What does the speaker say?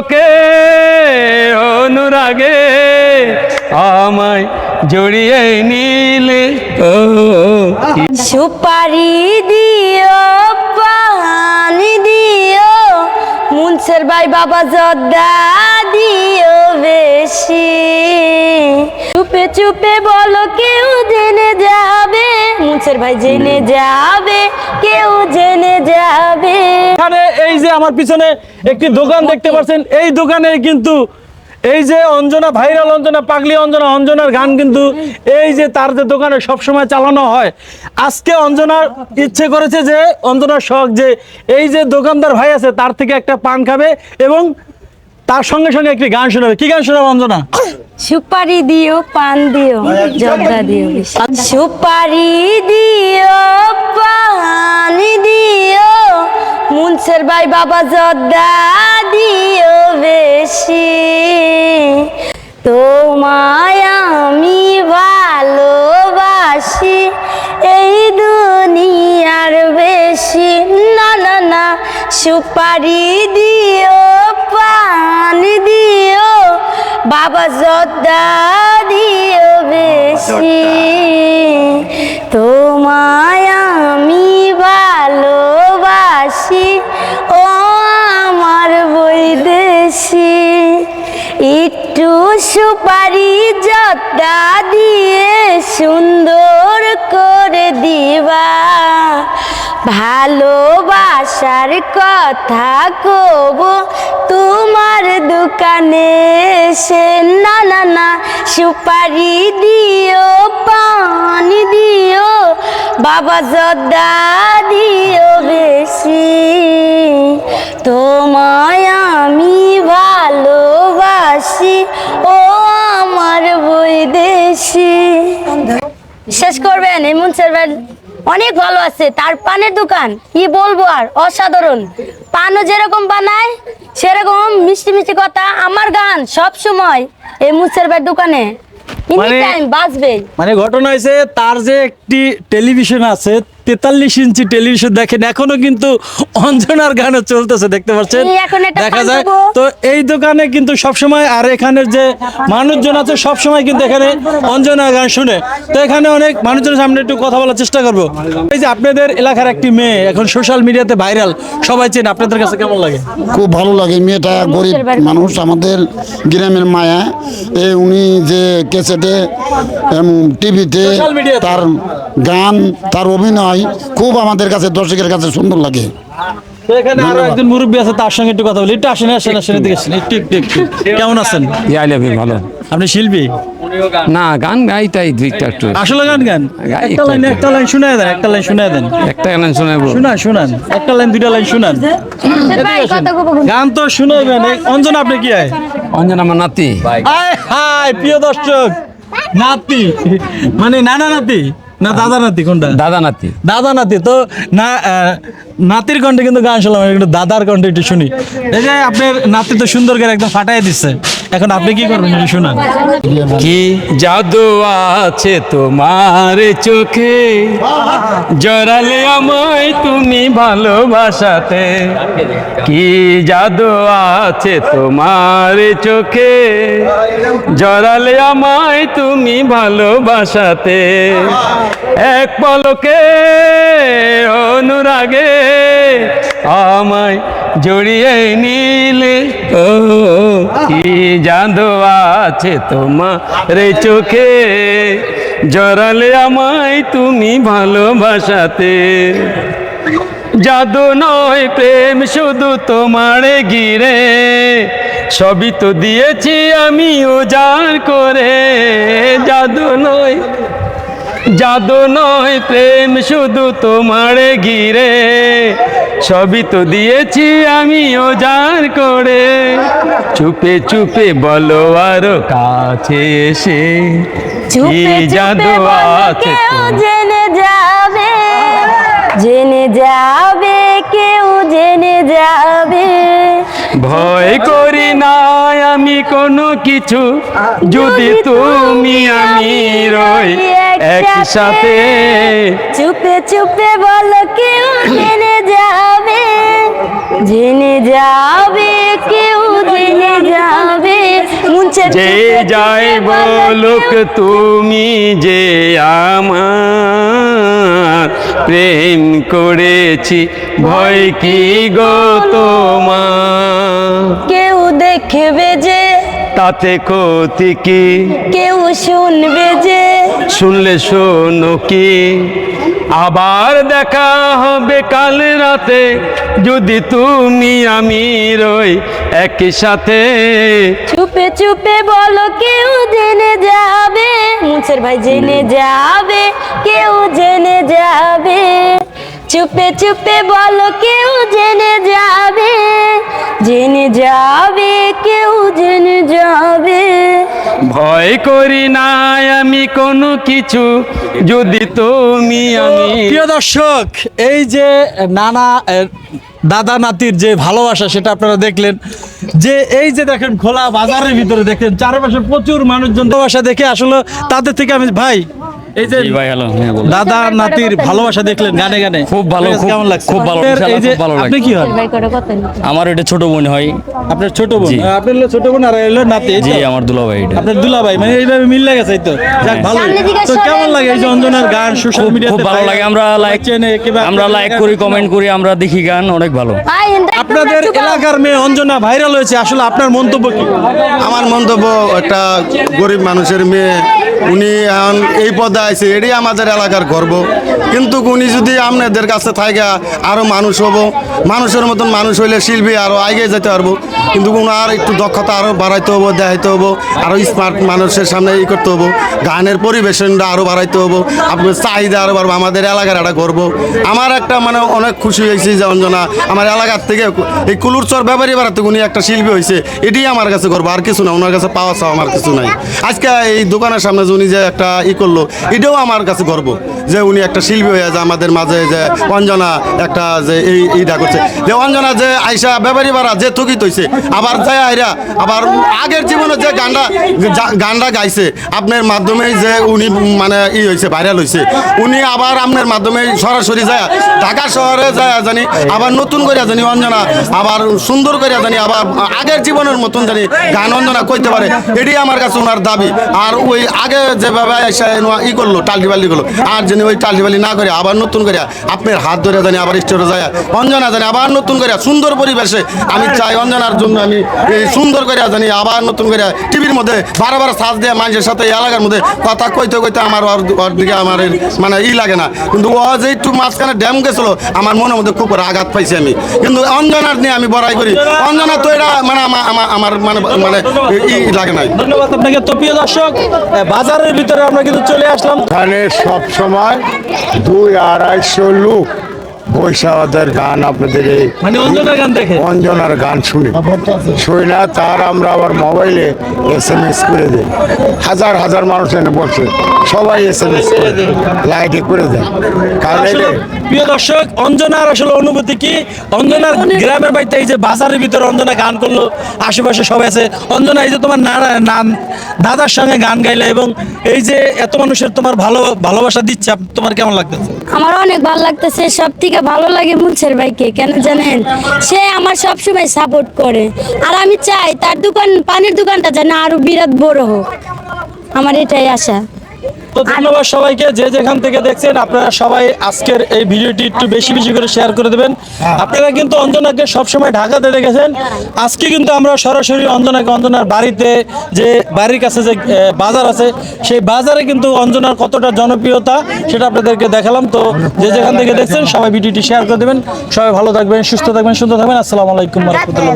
পলকে অনুরাগে আমায় জড়িয়ে নিলে। সুপারি দিও, পানি দিও, মুন্সের ভাই বাবা জর্দা দিও বেশি। চুপে চুপে বলো কেউ জেনে যাবে মুন্সের ভাই জেনে যাবে কেউ জেনে যাবে। এখানে এই যে আমার পিছনে একটি দোকান দেখতে পাচ্ছেন এই দোকানে কিন্তু এই যে অঞ্জনা ভাইরাল অঞ্জনা পাগলি অঞ্জনা অঞ্জনার গান কিন্তু এই যে তার যে দোকানে সবসময় চালানো হয়। আজকে অঞ্জনার ইচ্ছে করেছে যে অঞ্জনার শখ যে এই যে দোকানদার ভাই আছে তার থেকে একটা পান খাবে এবং তার সঙ্গে সঙ্গে একটি গান শোনাবে। কি গান শোনাবে অঞ্জনা? সুপারি দিও, পান দিও, জর্দা দিও সুপারি দিও, পানি দিও, মুন্সের ভাই বাবা জর্দা দিও বেশি। তোমায় আমি ভালোবাসি, এই দুনিয়ার বেশি। না না না, সুপারি দিও, পানি দিও বাবা জর্দা দিও বেশি। তোমায় আমি ভালোবাসি, ও আমার বৈদেশি একটু সুপারি জর্দা দিয়ে সুন্দর করে দিবা। ভালোবাসার কথা কব তোমার দোকানে সে না না না সুপারি দিও পানি দিও বাবা জর্দা দিও বেশি। তোমায় আমি ভালোবাসি ও আমার বৈদেশি। শেষ করবেন এই মুন্সের ভাই অনেক ভালো আছে। তার পানের দোকান কি বলব আর অসাধারণ। পানও যেরকম বানায় সেরকম মিষ্টি মিষ্টি কথা আমার গান সব সময় এই মুসের ভাই দোকানে। মানে- টাইম বাজবে মানে ঘটনা হয়েছে তার যে একটি টেলিভিশন আছে তেতাল্লিশ ইঞ্চি টেলিভিশন দেখেন এখনও কিন্তু অঞ্জনার গানও চলতেছে দেখতে পাচ্ছেন? দেখা যায় তো এই দোকানে কিন্তু সবসময় আর এখানের যে মানুষজন আছে সবসময় কিন্তু এখানে অঞ্জনার গান শুনে। তো এখানে অনেক মানুষজনের সামনে একটু কথা বলার চেষ্টা করব। এই যে আপনাদের এলাকার একটি মেয়ে এখন সোশ্যাল মিডিয়াতে ভাইরাল সবাই চেন আপনাদের কাছে কেমন লাগে? খুব ভালো লাগে মেয়েটা গরিব মানুষ আমাদের গ্রামের মায়া। এই উনি যে ক্যাসেটে টিভিতে। তার গান তার অভিনয় খুব আমাদের কাছে দর্শকের কাছে সুন্দর লাগে। তো এখানে আরও একজন মুরব্বী আছে তার সঙ্গে একটু কথা বলি। একটু আসেন আসেন আসেন এদিকে আসেন। একটু একটু একটু। কেমন আছেন? আই লাভ ইউ ভালো। আপনি শিল্পী? না গান গাই তাই দুইটা একটু। আসলে গান গান? একটা লাইন একটা লাইন শুনায় দেন একটা লাইন শুনায় দেন। একটা গান শোনাবো শুনান শুনান। একটা লাইন দুইটা লাইন শুনান। গান তো শুনাইবেন। এই অঞ্জন আপনি কি আয়? অঞ্জনা আমার নাতি। হাই প্রিয় দর্শক। নাতি। মানে নানা নাতি। না দাদা নাতি কোনটা? দাদা নাতি। দাদা নাতি তো না নাতির কণ্ঠে কিন্তু গান শুনলাম, একটু দাদার কণ্ঠে একটু শুনি। এই যে আপনার নাতি তো সুন্দর করে একদম ফাটাই দিচ্ছে। এখন আপনি কি করবেন শুনান। কি জাদু আছে তোমার চোখে? জড়ালে আমায় তুমি ভালোবাসাতে। কি জাদু আছে তোমার চোখে? জড়ালে আমায় তুমি ভালোবাসাতে। এক পলকে অনুরাগে আমায় জড়িয়ে নিলে। ও, কি জাদু আছে তোমার চোখে? জড়ালে আমায় তুমি ভালোবাসাতে। জাদু নয়, প্রেম শুধু তোমার গিরে সবই তো দিয়েছি আমি উজাড় করে। জাদু নয় জাদু নয় প্রেম শুধু তোমার ঘিরে। সবই তো দিয়েছি আমি ওজার করে। চুপে চুপে বলো আরও কাছে এসে কি জাদু আছে জেনে যাবে জেনে যাবে কেউ জেনে যাবে। ভয় করি না আমি কোনো কিছু যদি তুমি আমি রই একসাথে। চুপে চুপে বলো কেউ জেনে যাবে জেনে যাবে কেউ জেনে মুঞ্চের যে যাই বলুক তুমি যে আমার। প্রেম করেছি ভয় কি গো তোমার? কেউ দেখবে যে তাতে ক্ষতি কি? কেউ শুনবে যে শুনলে শোনো কি? আবার দেখা হবে কাল রাতে যদি তুমি আমি রই একই সাথে চুপে চুপে বলো কেউ জেনে যাবে মুছের ভাই জেনে যাবে কেউ জেনে যাবে। চুপে চুপে বলো কেউ জেনে যাবে জেনে যাবে কেউ জেনে যাবে ভয় করি না আমি কোনো কিছু। যদি তুমি আমি প্রিয় দর্শক এই যে নানা দাদা নাতির যে ভালোবাসা সেটা আপনারা দেখলেন। যে এই যে দেখেন খোলা বাজারের ভিতরে দেখেন চারপাশে প্রচুর মানুষজন ভালোবাসা দেখে আসলে তাদের থেকে আমি ভাই এই যে ভাই হ্যালো হ্যাঁ দাদা নাতির ভালোবাসা দেখলেন গানে গানে। খুব ভালো, কেমন লাগছে? খুব ভালো, এই যে ভালো আপনি কি হন? ভাই করে কথা আমার এটা ছোট বোন হয়। আপনার ছোট বোন? আপনার হলো ছোট বোন আর এলো নাতি জি আমার দুলা ভাই এটা। আপনার দুলা ভাই মানে এইভাবে মিল তো? যাক ভালো। তো কেমন লাগে এই যে অঞ্জনার গান সোশ্যাল মিডিয়াতে খুব ভালো লাগে। আমরা লাইক আমরা লাইক করি কমেন্ট করি আমরা দেখি গান অনেক ভালো। আপনাদের এলাকার মেয়ে অঞ্জনা ভাইরাল হয়েছে আসলে আপনার মন্তব্য কি? আমার মন্তব্য একটা গরিব মানুষের মেয়ে উনি এই পদে আছে এটাই আমাদের এলাকার গর্ব। কিন্তু উনি যদি আপনাদের কাছে থাকে আরও মানুষ হব, মানুষের মতন মানুষ হইলে শিল্পী আরও আগে যেতে পারব। কিন্তু ওনার একটু দক্ষতা আরও বাড়াইতে হব, দেখাইতে হব আরও স্মার্ট মানুষের সামনে ই করতে হব, গানের পরিবেশনটা আরও বাড়াইতে হব, আপনার চাহিদা আরও বাড়বো, আমাদের এলাকার একটা গর্ব। আমার একটা মানে অনেক খুশি হয়েছি যে অঞ্জনা, আমার এলাকার থেকে এই কুলুরচর ব্যাপারী বাড়াতে উনি একটা শিল্পী হয়েছে এটাই আমার কাছে গর্ব, আর কিছু না, ওনার কাছে পাওয়া চাওয়া আমার কিছু নাই। আজকে এই দোকানের সামনে যে উনি যে একটা ই করল এটাও আমার কাছে গর্ব যে উনি একটা শিল্পী হয়ে যে আমাদের মাঝে যে অঞ্জনা একটা যে এই এইটা করছে। যে অঞ্জনা যে আইসা ব্যাপারী বাড়া যে থকিত হয়েছে আবার যায় আইরা, আবার আগের জীবনে যে গানটা গানটা গাইছে, আপনার মাধ্যমে যে উনি মানে ই হয়েছে ভাইরাল হয়েছে উনি আবার আপনার মাধ্যমে সরাসরি যায়, ঢাকা শহরে যায় জানি, আবার নতুন করে জানি অঞ্জনা, আবার সুন্দর করে জানি, আবার আগের জীবনের মতন জানি গান অঞ্জনা কইতে পারে, এটাই আমার কাছে ওনার দাবি। আর ওই আগে যেভাবে নোয়া- ই করল টাল্টি বাল্টি করল। আর জানি ওই টাল্টি বাল্টি না করে আবার নতুন করে আপনার হাত ধরে জানি আবার স্টোরে যায়। অঞ্জনা জানি আবার নতুন করে সুন্দর পরিবেশে আমি চাই অঞ্জনার জন্য আমি এই সুন্দর করে জানি আবার নতুন করে টিভির মধ্যে বারবার সাজ দিয়ে মানুষের সাথে এই এলাকার মধ্যে কথা কইতে কইতে আমার ওর দিকে আমার মানে ই লাগে না। কিন্তু ও যে একটু মাঝখানে ড্যাম গেছিল আমার মনের মধ্যে খুব আঘাত পাইছি আমি। কিন্তু অঞ্জনার নিয়ে আমি বড়াই করি। অঞ্জনা। তো এটা মানে আমা- আমা- আমার মানে মানে ই লাগে নাই। ধন্যবাদ আপনাকে। তো প্রিয় দর্শক বাজারের ভিতরে আমরা কিন্তু চলে আসলাম। এখানে সবসময় দুই আড়াইশো লোক। বৈশাখদের গান আপনাদের এই মানে অঞ্জনার গান শুনি। শুনি না তার আমরা আবার মোবাইলে এস এম এস করে দিই। হাজার হাজার মানুষ এনে বসে সবাই এস এম এস করে লাইটে করে দেয়। কারণ প্রিয় দর্শক অঞ্জনার আসলে অনুভূতি কি? অঞ্জনার গ্রামের বাড়িতে এই যে বাজারের ভিতরে অঞ্জনা গান করল আশেপাশে সবাই আছে। অঞ্জনা এই যে তোমার নানা নাম দাদার সঙ্গে গান গাইলে এবং এই যে এত মানুষের তোমার ভালো ভালোবাসা দিচ্ছে তোমার কেমন লাগতেছে? আমার অনেক ভালো লাগতেছে সব থেকে ভালো লাগে মুন্সের ভাইকে, কেন জানেন? সে আমার সবসময় সাপোর্ট করে। আর আমি চাই তার দোকান, পানির দোকানটা যেন আরও বিরাট বড় হোক। আমার এটাই আশা। তো ধন্যবাদ সবাইকে, যে যেখান থেকে দেখছেন, আপনারা সবাই আজকের এই ভিডিওটি একটু বেশি বেশি করে শেয়ার করে দেবেন। আপনারা কিন্তু অঞ্জনাকে সবসময় ঢাকাতে দেখেছেন। আজকে কিন্তু আমরা সরাসরি অঞ্জনাকে, অঞ্জনার বাড়িতে যে, বাড়ির কাছে যে বাজার আছে, সেই বাজারে কিন্তু অঞ্জনার কতটা জনপ্রিয়তা সেটা আপনাদেরকে দেখালাম। তো যে যেখান থেকে দেখছেন, সবাই ভিডিওটি শেয়ার করে দেবেন। সবাই ভালো থাকবেন, সুস্থ থাকবেন, সুন্দর থাকবেন। আসসালামু আলাইকুম রহমতুল্লাহ